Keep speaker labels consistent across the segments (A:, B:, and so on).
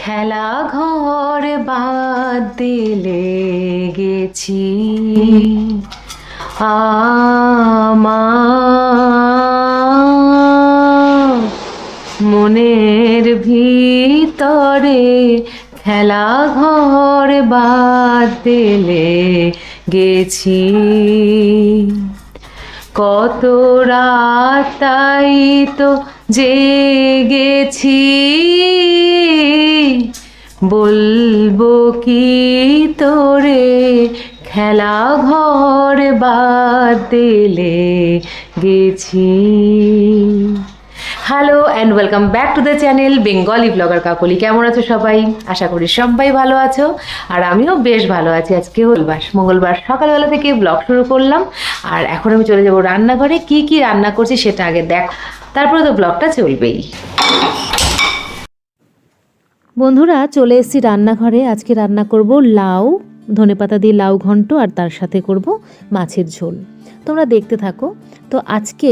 A: খেলা ঘর বাদ দিলে গেছি। আমার মনের ভিতরে খেলা ঘর বাদ দিলে গেছি। কত রাত তাই তো জেগেছি। বলব কি তোরে? খেলা ঘর বাদ গেছি। Hello and welcome back to the channel Bengali blogger Kakoli কেমন আছো সবাই? আশা করি সবাই ভালো আছো। আর আমিও বেশ ভালো আছি। আজকে মঙ্গলবার। মঙ্গলবার সকালবেলা থেকে ব্লগ শুরু করলাম। আর এখন আমি চলে যাব রান্নাঘরে। কি কি রান্না করছি সেটা আগে দেখ তারপরে তো ব্লগটা চলবেই।
B: বন্ধুরা, চলে এসেছি রান্নাঘরে। আজকে রান্না করব লাউ ধনেপাতা দিয়ে লাউ ঘন্ট আর তার সাথে করব মাছের ঝোল। তোমরা দেখতে থাকো। তো আজকে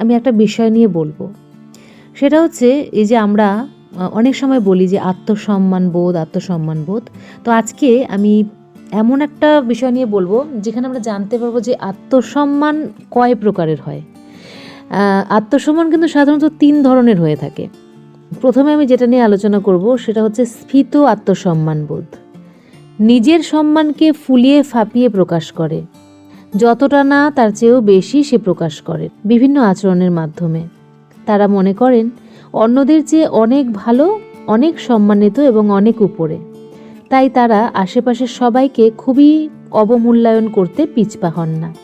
B: আমি একটা বিষয় নিয়ে বলব। সেটা হচ্ছে, এই যে আমরা অনেক সময় বলি যে আত্মসম্মান বোধ আত্মসম্মান বোধ। তো আজকে আমি এমন একটা বিষয় নিয়ে বলব, যেখানে আমরা জানতে পারব যে আত্মসম্মান কয় প্রকারের হয়। আত্মসম্মান কিন্তু সাধারণত তিন ধরনের হয়ে থাকে। প্রথমে আমি যেটা নিয়ে আলোচনা করব, সেটা হচ্ছে স্ফীত আত্মসম্মান বোধ। নিজের সম্মানকে ফুলিয়ে ফাঁপিয়ে প্রকাশ করে। যতটা না তার চেয়েও বেশি সে প্রকাশ করে বিভিন্ন আচরণের মাধ্যমে। তারা মনে করেন, অন্যদের চেয়ে অনেক ভালো, অনেক সম্মানিত এবং অনেক উপরে। তাই তারা আশেপাশের সবাইকে খুবই অবমূল্যায়ন করতে পিছপা হন না।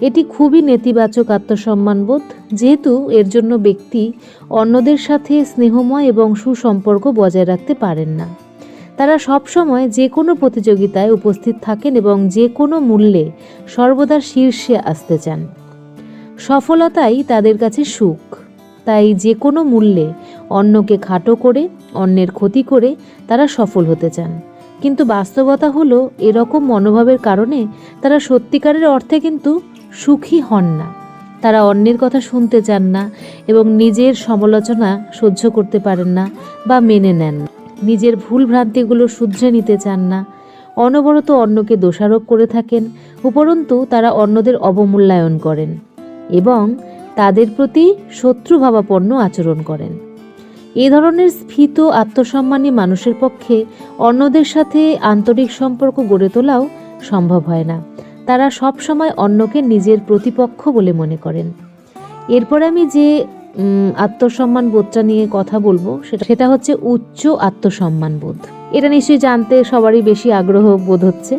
B: এটি খুবই নেতিবাচক আত্মসম্মানবোধ, যেহেতু এর জন্য ব্যক্তি অন্যদের সাথে স্নেহময় এবং সুসম্পর্ক বজায় রাখতে পারেন না। তারা সবসময় যে কোনো প্রতিযোগিতায় উপস্থিত থাকেন এবং যে কোনো মূল্যে সর্বদা শীর্ষে আসতে চান। সফলতাই তাদের কাছে সুখ। তাই যে কোনো মূল্যে অন্যকে খাটো করে, অন্যের ক্ষতি করে তারা সফল হতে চান। কিন্তু বাস্তবতা হলো এরকম মনোভাবের কারণে তারা সত্যিকারের অর্থে কিন্তু সুখী হন না। তারা অন্যের কথা শুনতে চান না এবং নিজের সমালোচনা সহ্য করতে পারেন না বা মেনে নেন না। নিজের ভুল ভ্রান্তিগুলো শুধরে নিতে চান না। অনবরত অন্যকে দোষারোপ করে থাকেন, উপরন্তু তারা অন্যদের অবমূল্যায়ন করেন এবং তাদের প্রতি শত্রুভাবাপন্ন আচরণ করেন। এ ধরনের স্ফীত আত্মসম্মানী মানুষের পক্ষে অন্যদের সাথে আন্তরিক সম্পর্ক গড়ে তোলাও সম্ভব হয় না। তারা সবসময় অন্যকে নিজের প্রতিপক্ষ বলে মনে করেন। এরপর আমি যে আত্মসম্মান বোধটা নিয়ে কথা বলব, সেটা সেটা হচ্ছে উচ্চ আত্মসম্মান বোধ। এটা নিশ্চয়ই জানতে সবারই বেশি আগ্রহ বোধ হচ্ছে।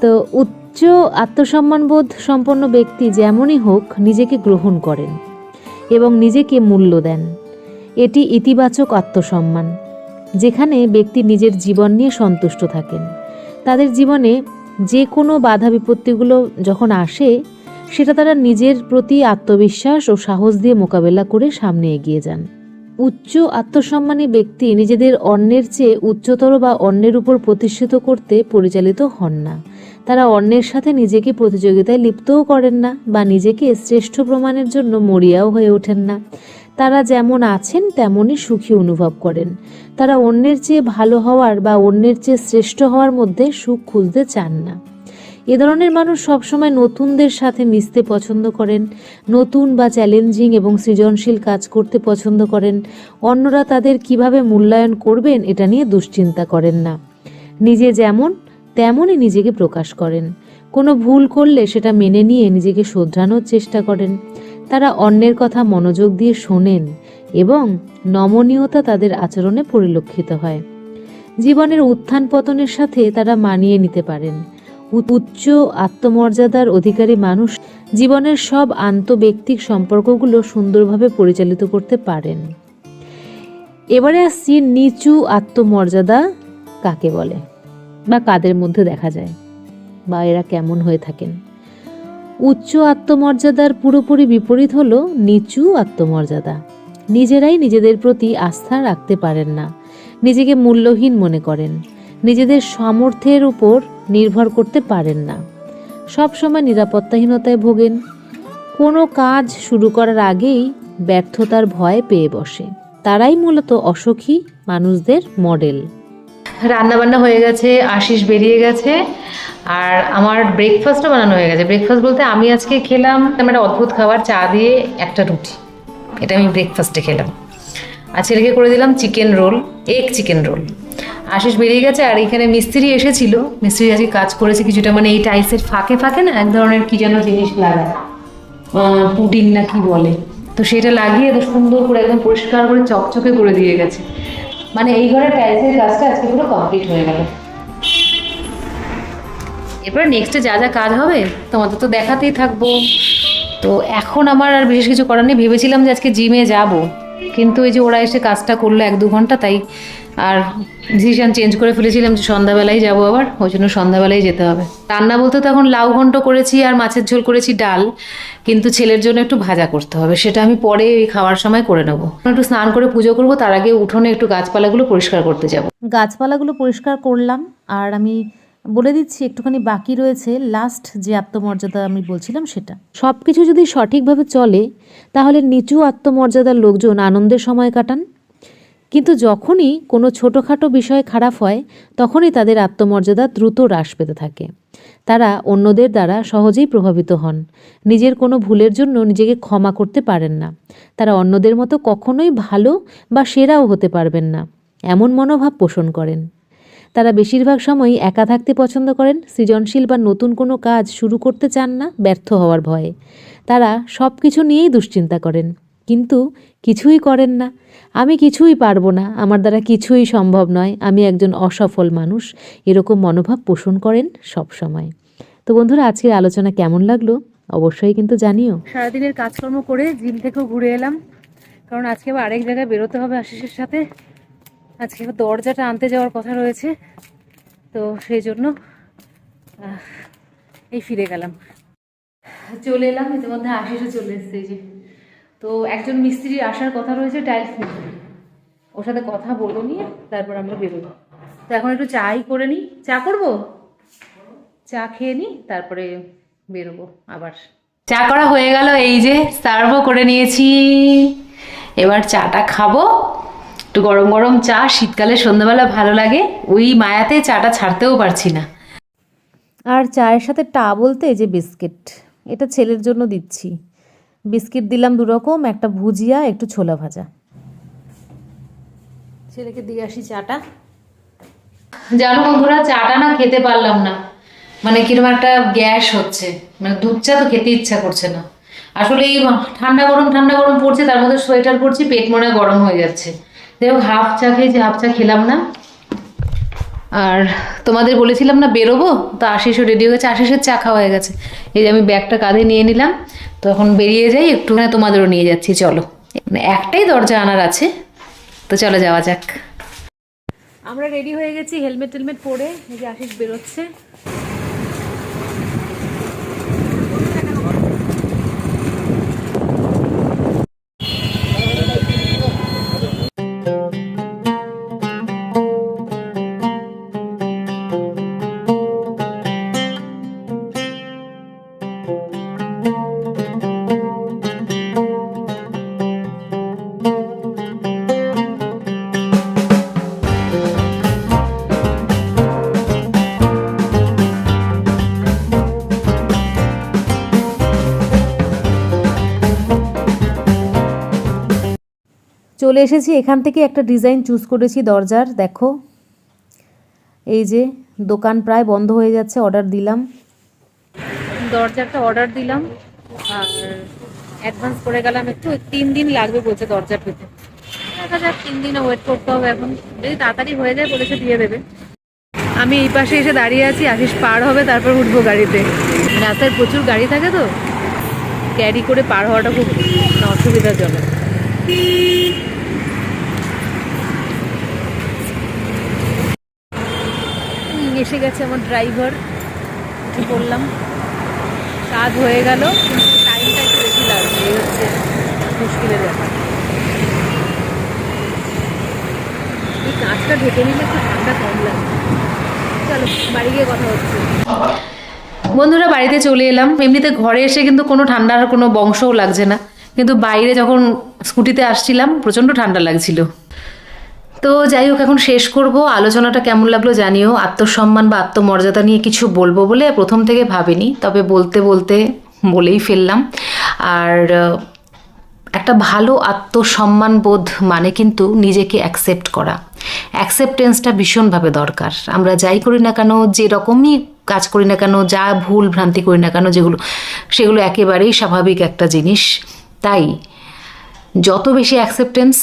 B: তো উচ্চ আত্মসম্মান বোধ সম্পন্ন ব্যক্তি যেমনই হোক নিজেকে গ্রহণ করেন এবং নিজেকে মূল্য দেন। এটি ইতিবাচক আত্মসম্মান, যেখানে ব্যক্তি নিজের জীবন নিয়ে সন্তুষ্ট থাকেন। তাদের জীবনে যে কোনো বাধা বিপত্তিগুলো যখন আসে, সেটা তারা নিজের প্রতি আত্মবিশ্বাস ও সাহস দিয়ে মোকাবেলা করে সামনে এগিয়ে যান। উচ্চ আত্মসম্মানী ব্যক্তি নিজেদের অন্যের চেয়ে উচ্চতর বা অন্যের উপর প্রতিষ্ঠিত করতে পরিচালিত হন না। তারা অন্যের সাথে নিজেকে প্রতিযোগিতায় লিপ্তও করেন না বা নিজেকে শ্রেষ্ঠ প্রমাণের জন্য মরিয়াও হয়ে ওঠেন না। তারা যেমন আছেন, তেমনই সুখী অনুভব করেন। তারা অন্যের চেয়ে ভালো হওয়ার বা অন্যের চেয়ে শ্রেষ্ঠ হওয়ার মধ্যে সুখ খুঁজতে চান না। এ ধরনের মানুষ সবসময় নতুনদের সাথে মিশতে পছন্দ করেন, নতুন বা চ্যালেঞ্জিং এবং সৃজনশীল কাজ করতে পছন্দ করেন। অন্যরা তাদের কীভাবে মূল্যায়ন করবেন, এটা নিয়ে দুশ্চিন্তা করেন না। নিজে যেমন, তেমনই নিজেকে প্রকাশ করেন। কোনো ভুল করলে সেটা মেনে নিয়ে নিজেকে শোধরানোর চেষ্টা করেন। তারা অন্যের কথা মনোযোগ দিয়ে শোনেন এবং নমনীয়তা তাদের আচরণে পরিলক্ষিত হয়। জীবনের উত্থান পতনের সাথে তারা মানিয়ে নিতে পারেন। উচ্চ আত্মমর্যাদার অধিকারী মানুষ জীবনের সব আন্তঃব্যক্তিক সম্পর্কগুলো সুন্দরভাবে পরিচালিত করতে পারেন। এবারে আসছি নিচু আত্মমর্যাদা কাকে বলে বা কাদের মধ্যে দেখা যায় বা এরা কেমন হয়ে থাকেন। উচ্চ আত্মমর্যাদার পুরোপুরি বিপরীত হল নিচু আত্মমর্যাদা। নিজেরাই নিজেদের প্রতি আস্থা রাখতে পারেন না। নিজেকে মূল্যহীন মনে করেন। নিজেদের সামর্থ্যের উপর নির্ভর করতে পারেন না। সবসময় নিরাপত্তাহীনতায় ভোগেন। কোনো কাজ শুরু করার আগেই ব্যর্থতার ভয় পেয়ে বসে। তারাই মূলত অসুখী মানুষদের মডেল।
A: রান্না বান্না হয়ে গেছে, আশিস বেরিয়ে গেছে, আর আমার ব্রেকফাস্টও বানানো হয়ে গেছে। ব্রেকফাস্ট বলতে আমি আজকে খেলাম একটা অদ্ভুত খাবার, চা দিয়ে একটা রুটি। এটা আমি ব্রেকফাস্টে খেলাম। আর ছেলেকে করে দিলাম chicken roll egg chicken roll Ashish বেরিয়ে গেছে, আর এখানে মিস্ত্রি এসেছিল। মিস্ত্রি আজকে কাজ করেছে কিছুটা মানে এই টাইসের ফাঁকে ফাঁকে না, এক ধরনের কি যেন জিনিস লাগায়। পুডিং না কি বলে। তো সেটা লাগিয়ে তো সুন্দর করে, একদম পরিষ্কার করে চকচকে করে দিয়ে গেছে। মানে এই ঘরের টাইলসের কাজটা আজকে পুরো কমপ্লিট হয়ে গেল। এরপর নেক্সটে যা যা কাজ হবে, তোমাদের তো দেখাতেই থাকব। তো এখন আমার আর বিশেষ কিছু করার নেই। ভেবেছিলাম যে আজকে জিমে যাব, কিন্তু এই যে ওরা এসে কাজটা করল এক দু ঘণ্টা, তাই আর ডিসিশন চেঞ্জ করে ফেলেছিলাম যে সন্ধ্যাবেলায় যাব আবার, ওই জন্য সন্ধ্যাবেলায় যেতে হবে। রান্না বলতে তো এখন লাউ ঘন্ট করেছি আর মাছের ঝোল করেছি ডাল, কিন্তু ছেলের জন্য একটু ভাজা করতে হবে, সেটা আমি পরে ওই খাওয়ার সময় করে নেব। একটু স্নান করে পুজো করব, তার আগে উঠোনে একটু গাছপালাগুলো পরিষ্কার করতে যাব।
B: গাছপালাগুলো পরিষ্কার করলাম, আর আমি বলে দিচ্ছি একটুখানি বাকি রয়েছে লাস্ট যে আত্মমর্যাদা আমি বলছিলাম সেটা। সব কিছু যদি সঠিকভাবে চলে, তাহলে নিচু আত্মমর্যাদার লোকজন আনন্দের সময় কাটান কিন্তু যখনই কোনো ছোটোখাটো বিষয় খারাপ হয়, তখনই তাদের আত্মমর্যাদা দ্রুত হ্রাস পেতে থাকে। তারা অন্যদের দ্বারা সহজেই প্রভাবিত হন। নিজের কোনো ভুলের জন্য নিজেকে ক্ষমা করতে পারেন না। তারা অন্যদের মতো কখনোই ভালো বা সেরাও হতে পারবেন না, এমন মনোভাব পোষণ করেন। তারা বেশিরভাগ সময়ই একা থাকতে পছন্দ করেন, সৃজনশীল বা নতুন কোনো কাজ শুরু করতে চান না, ব্যর্থ হওয়ার ভয়ে। তারা সব কিছু নিয়েই দুশ্চিন্তা করেন। কিন্তু কিছুই করেন না। আমি কিছুই পারব না। আমার দ্বারা কিছুই সম্ভব নয়। আমি একজন অসফল মানুষ। এরকম মনোভাব পোষণ করেন সব সময় তো বন্ধুরা, আজকের আলোচনা কেমন লাগল? অবশ্যই কিন্তু জানিও।
A: সারাদিনের কাজকর্ম করে জিম থেকেও ঘুরে এলাম। কারণ আজকে আবার আরেক জায়গায় বেরোতে হবে আশিসের সাথে। আজকে দরজাটা আনতে যাওয়ার কথা রয়েছে। তো সেই জন্য এই ফিরে গেলাম। চলে এলাম। ইতিমধ্যে আশিসও চলে এসছে যে। তো একজন মিস্ত্রি আসার কথা রয়েছে টাইলস মিস্ত্রি ওর সাথে কথা বলে নিয়ে তারপর আমরা বেরোবো। তো এখন একটু চাই করে নিই চা করব? চা খেয়ে নিই তারপরে বেরোবো আবার। চা করা হয়ে গেল এই যে সার্ভও করে নিয়েছি। এবার চাটা খাব। একটু গরম গরম চা শীতকালে সন্ধ্যাবেলা ভালো লাগে। ওই মায়াতে চাটা ছাড়তেও পারছি না।
B: আর চায়ের সাথে টা বলতে যে বিস্কিট এটা ছেলের জন্য দিচ্ছি। বিস্কিট দিলাম দু রকম একটা ভুজিয়া একটু ছোলা ভাজা।
A: ছেলেকে দিয়ে আসি চাটা। জানো বন্ধুরা চাটা না খেতে পারলাম না। মানে কীরকম একটা গ্যাস হচ্ছে। মানে দুধ চা তো খেতে ইচ্ছা করছে না। আসলে এই ঠান্ডা গরম ঠান্ডা গরম পড়ছে তার মধ্যে সোয়েটার পরছি পেট মনে গরম হয়ে যাচ্ছে। যাই হোক হাফ চা খেয়েছি হাফ চা খেলাম না। আর তোমাদের বলেছিলাম না বেরোবো? তো আশিসও রেডি হয়ে গেছে, আশিসের চা খাওয়া হয়ে গেছে। এই যে আমি ব্যাগটা কাঁধে নিয়ে নিলাম, তো এখন বেরিয়ে যাই, একটুখানি তোমাদেরও নিয়ে যাচ্ছি, চলো। মানে একটাই দরজা আনার আছে, তো চলো যাওয়া যাক। আমরা রেডি হয়ে গেছি হেলমেট টেলমেট পরে এই যে আশিস বেরোচ্ছে।
B: চলে এসেছি, এখান থেকে একটা ডিজাইন চুজ করেছি দরজার, দেখো। এই যে দোকান প্রায় বন্ধ হয়ে যাচ্ছে, অর্ডার দিলাম।
A: দরজাটা অর্ডার দিলাম, আর অ্যাডভান্স করে গেলাম একটু তিন দিন লাগবে বলছে দরজা পেতে। দেখা যাক, তিন দিনে ওয়েট করতে হবে এখন। যদি তাড়াতাড়ি হয়ে যায়, বলেছে দিয়ে দেবে। আমি এই পাশে এসে দাঁড়িয়ে আছি, আশিস পার হবে, তারপর উঠবো গাড়িতে। রাস্তায় প্রচুর গাড়ি থাকে তো ক্যারি করে পার হওয়াটা খুব অসুবিধাজনক এসে গেছে আমার ড্রাইভার পড়লাম কাজ হয়ে গেল, কিন্তু টাইমটা একটু বেশি লাগবে এই হচ্ছে মুশকিলের ব্যাপার। এই কাঁচটা ঢেকে নিলে একটু ঠান্ডা কম লাগে চলো, বাড়ি গিয়ে কথা হচ্ছে। বন্ধুরা, বাড়িতে চলে এলাম। এমনিতে ঘরে এসে কিন্তু কোনো ঠান্ডার কোনো বংশও লাগছে না। কিন্তু বাইরে যখন স্কুটিতে আসছিলাম, প্রচণ্ড ঠান্ডা লাগছিল। তো যাই হোক, এখন শেষ করব। আলোচনাটা কেমন লাগল জানিও। আত্মসম্মান বা আত্মমর্যাদা নিয়ে কিছু বলব বলে প্রথম থেকে ভাবিনি, তবে বলতে বলতে বলেই ফেললাম। আর একটা ভালো আত্মসম্মান বোধ মানে কিন্তু নিজেকে অ্যাকসেপ্ট করা। অ্যাকসেপ্টেন্সটা ভীষণভাবে দরকার। আমরা যাই করি না কেন যে রকমই কাজ করি না কেন, যা ভুল ভ্রান্তি করি না কেন, যেগুলো, সেগুলো একেবারেই স্বাভাবিক একটা জিনিস। তাই, যত বেশি অ্যাকসেপ্টেন্স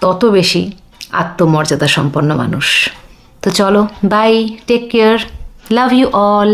A: তত বেশি আত্মমর্যাদা সম্পন্ন মানুষ। তো চলো bye take care love you all